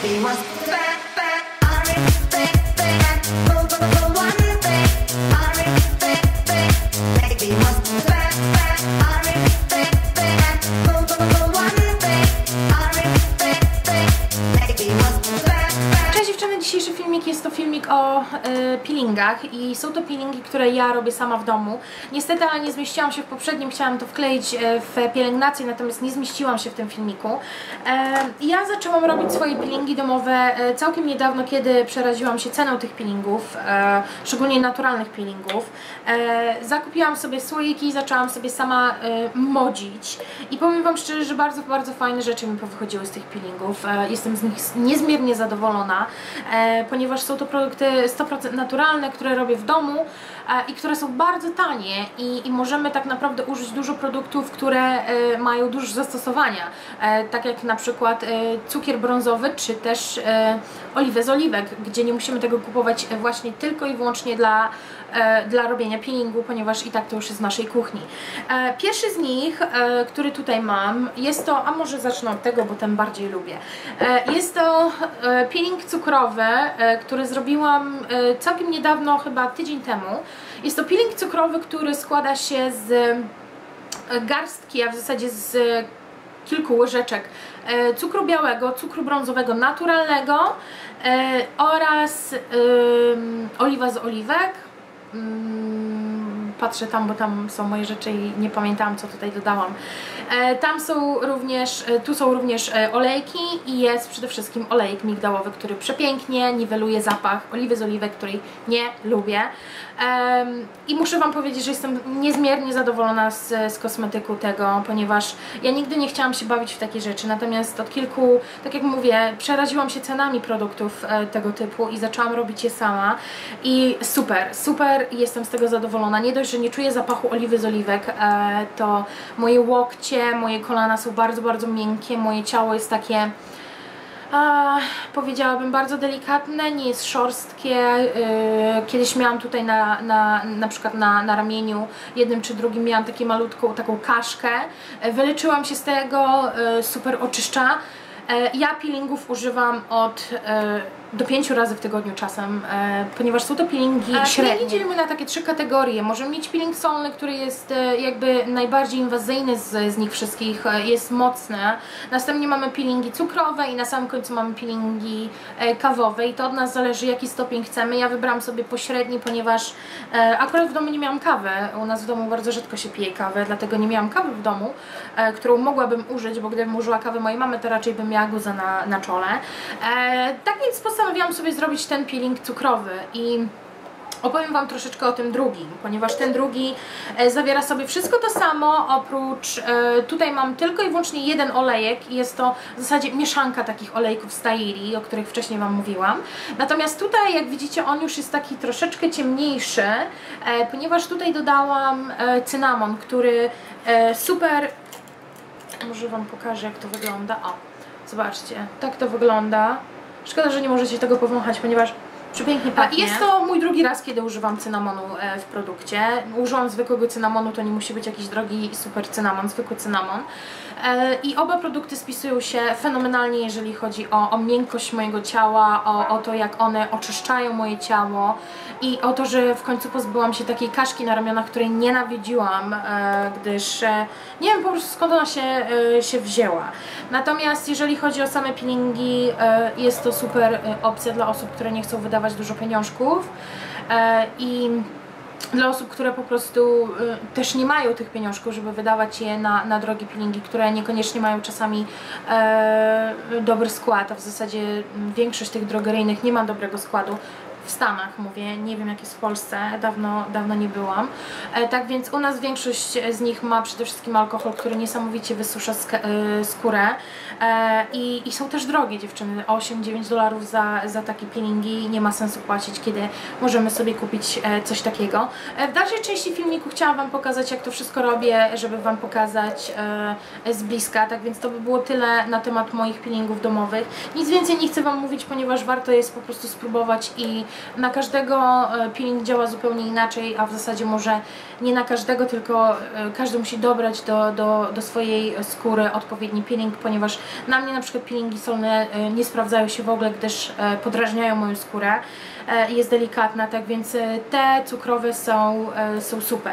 ています。O y, peelingach i są to peelingi, które ja robię sama w domu. Niestety ale nie zmieściłam się w poprzednim, chciałam to wkleić e, w pielęgnację, natomiast nie zmieściłam się w tym filmiku. E, ja zaczęłam robić swoje peelingi domowe całkiem niedawno, kiedy przeraziłam się ceną tych peelingów, szczególnie naturalnych peelingów. Zakupiłam sobie słoiki i zaczęłam sobie sama modzić i powiem Wam szczerze, że bardzo, bardzo fajne rzeczy mi powychodziły z tych peelingów. Jestem z nich niezmiernie zadowolona, ponieważ są to produkty 100% naturalne, które robię w domu e, i które są bardzo tanie i, i możemy tak naprawdę użyć dużo produktów, które e, mają dużo zastosowania, e, tak jak na przykład cukier brązowy, czy też oliwę z oliwek, gdzie nie musimy tego kupować e, właśnie tylko i wyłącznie dla, e, dla robienia peelingu, ponieważ i tak to już jest z naszej kuchni. E, pierwszy z nich, który tutaj mam, jest to, a może zacznę od tego, bo ten bardziej lubię. Jest to peeling cukrowy, który zrobiłam całkiem niedawno, chyba tydzień temu. Jest to peeling cukrowy, który składa się z garstki, a w zasadzie z kilku łyżeczek e, cukru białego, cukru brązowego naturalnego e, oraz oliwa z oliwek. Patrzę tam, bo tam są moje rzeczy i nie pamiętałam co tutaj dodałam. E, Tam są również, e, tu są również e, olejki i jest przede wszystkim olejek migdałowy, który przepięknie niweluje zapach oliwy z oliwek, której nie lubię. I muszę Wam powiedzieć, że jestem niezmiernie zadowolona z, z kosmetyku tego, ponieważ ja nigdy nie chciałam się bawić w takie rzeczy, natomiast od kilku, tak jak mówię, przeraziłam się cenami produktów tego typu i zaczęłam robić je sama i super, super jestem z tego zadowolona. Nie dość, że nie czuję zapachu oliwy z oliwek, e, to moje łokcie, moje kolana są bardzo, bardzo miękkie, moje ciało jest takie a, powiedziałabym bardzo delikatne, nie jest szorstkie. Yy, kiedyś miałam tutaj na, na, na przykład na, na ramieniu jednym czy drugim miałam taką malutką taką kaszkę. Yy, Wyleczyłam się z tego, super oczyszcza. Ja peelingów używam od do pięciu razy w tygodniu czasem, yy, ponieważ są to peelingi A średnie. peelingi dzielimy na takie trzy kategorie. Możemy mieć peeling solny, który jest e, jakby najbardziej inwazyjny z, z nich wszystkich, e, jest mocny. Następnie mamy peelingi cukrowe i na samym końcu mamy peelingi e, kawowe i to od nas zależy jaki stopień chcemy. Ja wybrałam sobie pośredni, ponieważ e, akurat w domu nie miałam kawy. U nas w domu bardzo rzadko się pije kawę, dlatego nie miałam kawy w domu, e, którą mogłabym użyć, bo gdybym użyła kawę mojej mamy, to raczej bym miała guzę na, na czole. E, tak więc postanowiłam sobie zrobić ten peeling cukrowy i Opowiem Wam troszeczkę o tym drugim, ponieważ ten drugi e, zawiera sobie wszystko to samo, oprócz e, tutaj mam tylko i wyłącznie jeden olejek i jest to w zasadzie mieszanka takich olejków z Tairi, o których wcześniej Wam mówiłam. Natomiast tutaj, jak widzicie, on już jest taki troszeczkę ciemniejszy, e, ponieważ tutaj dodałam cynamon, który super... Może Wam pokażę, jak to wygląda. O, zobaczcie, tak to wygląda. Szkoda, że nie możecie tego powąchać, ponieważ Przepięknie pachnie. jest to mój drugi raz, kiedy używam cynamonu e, w produkcie. Użyłam zwykłego cynamonu, to nie musi być jakiś drogi super cynamon, zwykły cynamon. E, I oba produkty spisują się fenomenalnie, jeżeli chodzi o, o miękkość mojego ciała, o, o to, jak one oczyszczają moje ciało i o to, że w końcu pozbyłam się takiej kaszki na ramionach, której nienawidziłam, e, gdyż e, nie wiem po prostu skąd ona się, się wzięła. Natomiast jeżeli chodzi o same peelingi, jest to super opcja dla osób, które nie chcą wydawać dużo pieniążków i dla osób, które po prostu y, też nie mają tych pieniążków, żeby wydawać je na, na drogie peelingi, które niekoniecznie mają czasami e, dobry skład, a w zasadzie mm, większość tych drogeryjnych nie ma dobrego składu. W Stanach mówię, nie wiem jak jest w Polsce, dawno, dawno nie byłam. E, tak więc u nas większość z nich ma przede wszystkim alkohol, który niesamowicie wysusza e, skórę e, i, i są też drogie dziewczyny, 8-9 dolarów za, za takie peelingi nie ma sensu płacić, kiedy możemy sobie kupić coś takiego. W dalszej części filmiku chciałam Wam pokazać jak to wszystko robię, żeby Wam pokazać z bliska, tak więc to by było tyle na temat moich peelingów domowych. Nic więcej nie chcę Wam mówić, ponieważ warto jest po prostu spróbować i na każdego e, peeling działa zupełnie inaczej, a w zasadzie może nie na każdego, tylko e, każdy musi dobrać do, do, do swojej skóry odpowiedni peeling, ponieważ na mnie na przykład peelingi solne e, nie sprawdzają się w ogóle, gdyż podrażniają moją skórę. Jest delikatna, tak więc te cukrowe są, są super.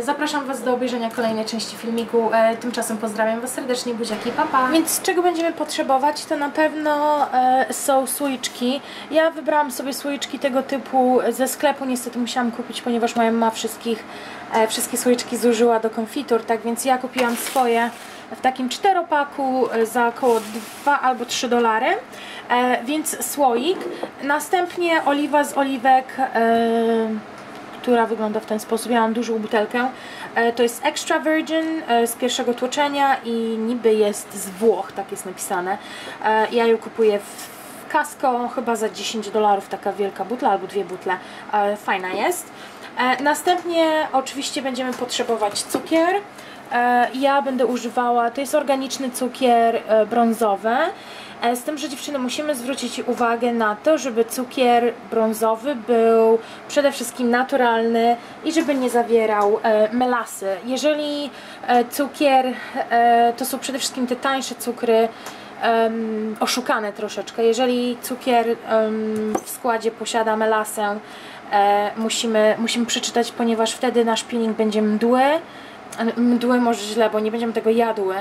Zapraszam Was do obejrzenia kolejnej części filmiku. Tymczasem pozdrawiam Was serdecznie, buziaki, papa. Więc czego będziemy potrzebować? To na pewno są słoiczki. Ja wybrałam sobie słoiczki tego typu ze sklepu. Niestety musiałam kupić, ponieważ moja mama wszystkich, e, wszystkie słoiczki zużyła do konfitur, tak więc ja kupiłam swoje w takim czteropaku za około 2 albo 3 dolary. E, więc słoik. Następnie oliwa z oliwek. E, która wygląda w ten sposób. Ja mam dużą butelkę. To jest Extra Virgin z pierwszego tłoczenia i niby jest z Włoch, tak jest napisane. Ja ją kupuję w Casco chyba za 10 dolarów, taka wielka butla albo dwie butle. E, Fajna jest. E, Następnie oczywiście będziemy potrzebować cukier. E, Ja będę używała, to jest organiczny cukier brązowy. Z tym, że dziewczyny musimy zwrócić uwagę na to, żeby cukier brązowy był przede wszystkim naturalny i żeby nie zawierał melasy. Jeżeli cukier to są przede wszystkim te tańsze cukry, em, oszukane troszeczkę. Jeżeli cukier em, w składzie posiada melasę, e, musimy, musimy przeczytać, ponieważ wtedy nasz peeling będzie mdły. E, Mdły może źle, bo nie będziemy tego jadły.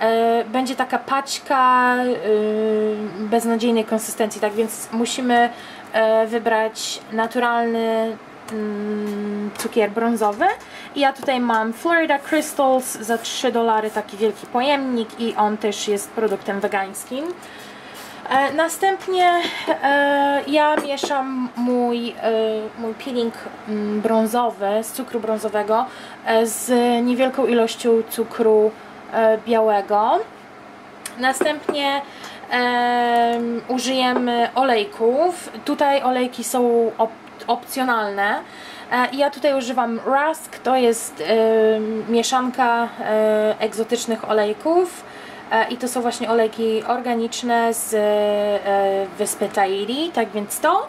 E, będzie taka paćka y, beznadziejnej konsystencji, tak więc musimy e, wybrać naturalny cukier brązowy. I ja tutaj mam Florida Crystals za 3 dolary taki wielki pojemnik i on też jest produktem wegańskim. E, następnie e, ja mieszam mój, e, mój peeling mm, brązowy z cukru brązowego z niewielką ilością cukru białego. Następnie em, użyjemy olejków. Tutaj olejki są opcjonalne. E, ja tutaj używam Rusk, to jest em, mieszanka e, egzotycznych olejków. E, I to są właśnie olejki organiczne z e, wyspy Tahiti, tak więc to.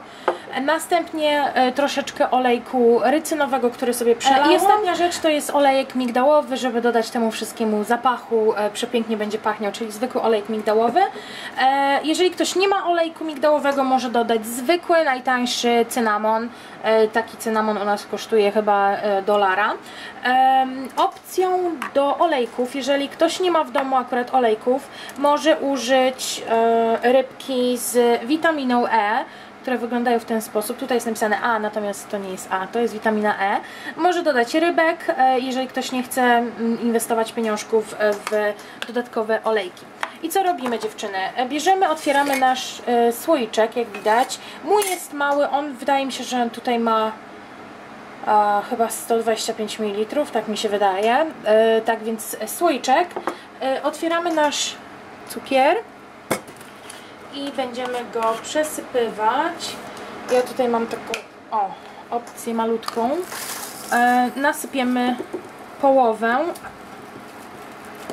Następnie e, troszeczkę olejku rycynowego, który sobie przelałam. I ostatnia rzecz to jest olejek migdałowy, żeby dodać temu wszystkiemu zapachu, e, przepięknie będzie pachniał, czyli zwykły olejek migdałowy. E, Jeżeli ktoś nie ma olejku migdałowego, może dodać zwykły, najtańszy cynamon. Taki cynamon u nas kosztuje chyba dolara. Opcją do olejków, jeżeli ktoś nie ma w domu akurat olejków, może użyć rybki z witaminą E które wyglądają w ten sposób. Tutaj jest napisane A, natomiast to nie jest A, to jest witamina E. Może dodać rybek, e, jeżeli ktoś nie chce mm, inwestować pieniążków e, w dodatkowe olejki. I co robimy dziewczyny? E, Bierzemy, otwieramy nasz słoiczek, jak widać. Mój jest mały, on wydaje mi się, że tutaj ma a, chyba 125 ml, tak mi się wydaje. Tak więc słoiczek. Otwieramy nasz cukier i będziemy go przesypywać. Ja tutaj mam taką o, opcję malutką. E, nasypiemy połowę,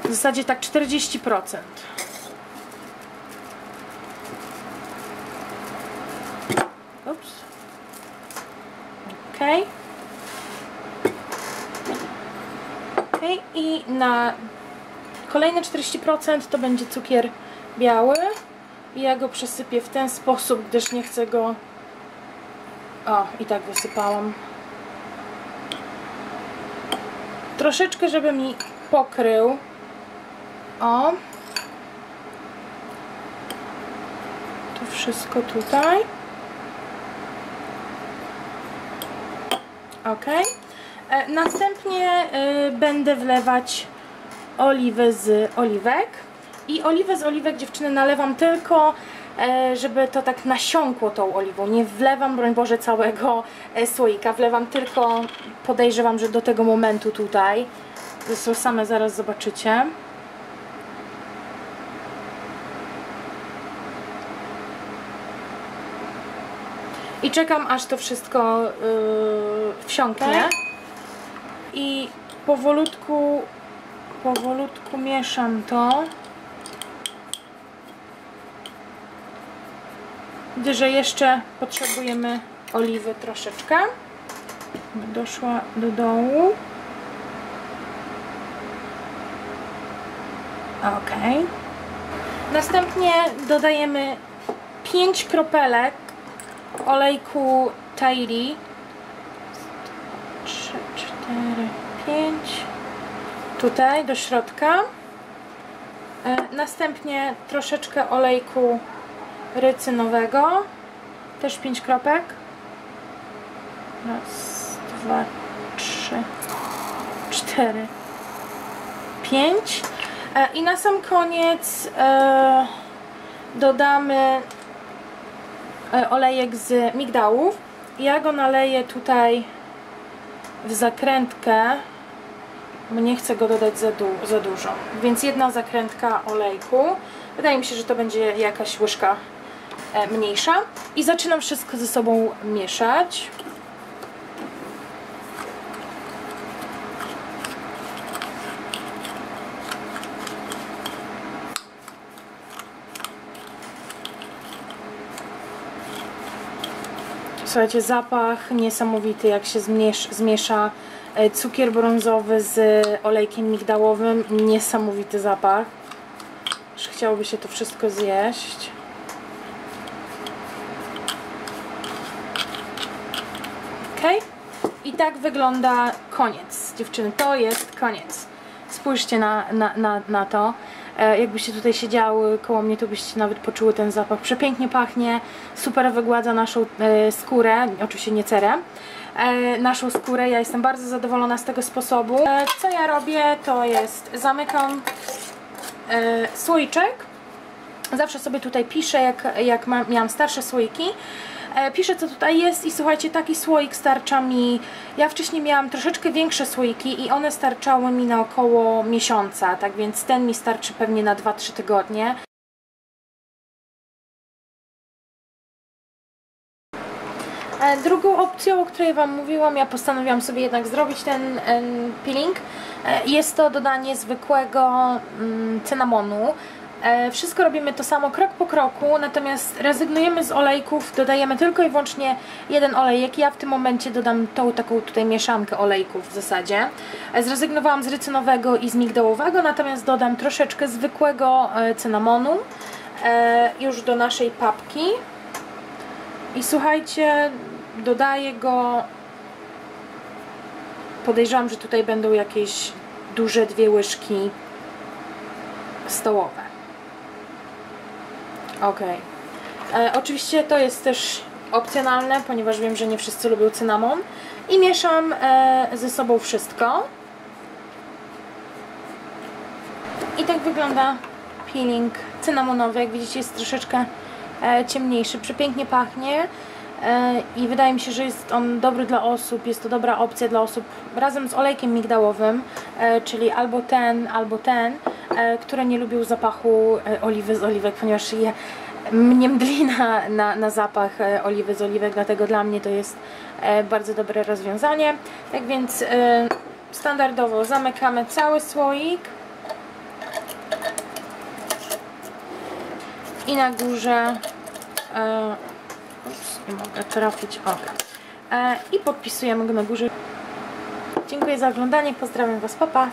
w zasadzie tak 40%. Ups. Ok. Ok, i na kolejne 40% to będzie cukier biały. I ja go przesypię w ten sposób, gdyż nie chcę go... O, i tak wysypałam. Troszeczkę, żeby mi pokrył. O. To wszystko tutaj. Ok. E, następnie e, będę wlewać oliwę z oliwek. I oliwę z oliwek dziewczyny nalewam tylko, e, żeby to tak nasiąkło tą oliwą. Nie wlewam, broń Boże, całego e, słoika. Wlewam tylko, podejrzewam, że do tego momentu tutaj. Zresztą same zaraz zobaczycie. I czekam, aż to wszystko yy, wsiąknie. I powolutku, powolutku mieszam to. Widzę, że jeszcze potrzebujemy oliwy troszeczkę. Doszła do dołu. Ok. Następnie dodajemy 5 kropelek olejku Tahiri. 3, 4, 5. Tutaj do środka. E, Następnie troszeczkę olejku rycynowego. Też 5 kropek. Raz, dwa, trzy, cztery, pięć. E, I na sam koniec e, dodamy e, olejek z migdałów. Ja go naleję tutaj w zakrętkę, bo nie chcę go dodać za, du- za dużo. Więc jedna zakrętka olejku. Wydaje mi się, że to będzie jakaś łyżka mniejsza. I zaczynam wszystko ze sobą mieszać. Słuchajcie, zapach niesamowity, jak się zmiesz, zmiesza e, cukier brązowy z olejkiem migdałowym. Niesamowity zapach. Aż chciałoby się to wszystko zjeść. Ok? I tak wygląda koniec, dziewczyny. To jest koniec. Spójrzcie na, na, na, na to. E, jakbyście tutaj siedziały koło mnie, to byście nawet poczuły ten zapach. Przepięknie pachnie, super wygładza naszą e, skórę, oczywiście nie cerę. E, naszą skórę, ja jestem bardzo zadowolona z tego sposobu. E, co ja robię, to jest zamykam e, słoiczek. Zawsze sobie tutaj piszę, jak, jak miałam starsze słoiki. E, piszę co tutaj jest i słuchajcie, taki słoik starcza mi, ja wcześniej miałam troszeczkę większe słoiki i one starczały mi na około miesiąca, tak więc ten mi starczy pewnie na 2-3 tygodnie. E, Drugą opcją, o której Wam mówiłam, ja postanowiłam sobie jednak zrobić ten peeling. E, Jest to dodanie zwykłego mm, cynamonu. E, Wszystko robimy to samo krok po kroku, natomiast rezygnujemy z olejków, dodajemy tylko i wyłącznie jeden olejek. Ja w tym momencie dodam tą taką tutaj mieszankę olejków w zasadzie. E, Zrezygnowałam z rycynowego i z migdałowego, natomiast dodam troszeczkę zwykłego e, cynamonu już do naszej papki. I słuchajcie, dodaję go. Podejrzewam, że tutaj będą jakieś duże dwie łyżki stołowe. Ok. E, oczywiście to jest też opcjonalne, ponieważ wiem, że nie wszyscy lubią cynamon. I mieszam e, ze sobą wszystko. I tak wygląda peeling cynamonowy. Jak widzicie jest troszeczkę e, ciemniejszy, przepięknie pachnie i wydaje mi się, że jest on dobry dla osób, jest to dobra opcja dla osób razem z olejkiem migdałowym, e, czyli albo ten, albo ten, e, które nie lubią zapachu e, oliwy z oliwek, ponieważ je mnie mdli na, na, na zapach oliwy z oliwek, dlatego dla mnie to jest bardzo dobre rozwiązanie. Tak więc standardowo zamykamy cały słoik i na górze nie mogę trafić oka e, i podpisujemy go na górze. Dziękuję za oglądanie, pozdrawiam Was, papa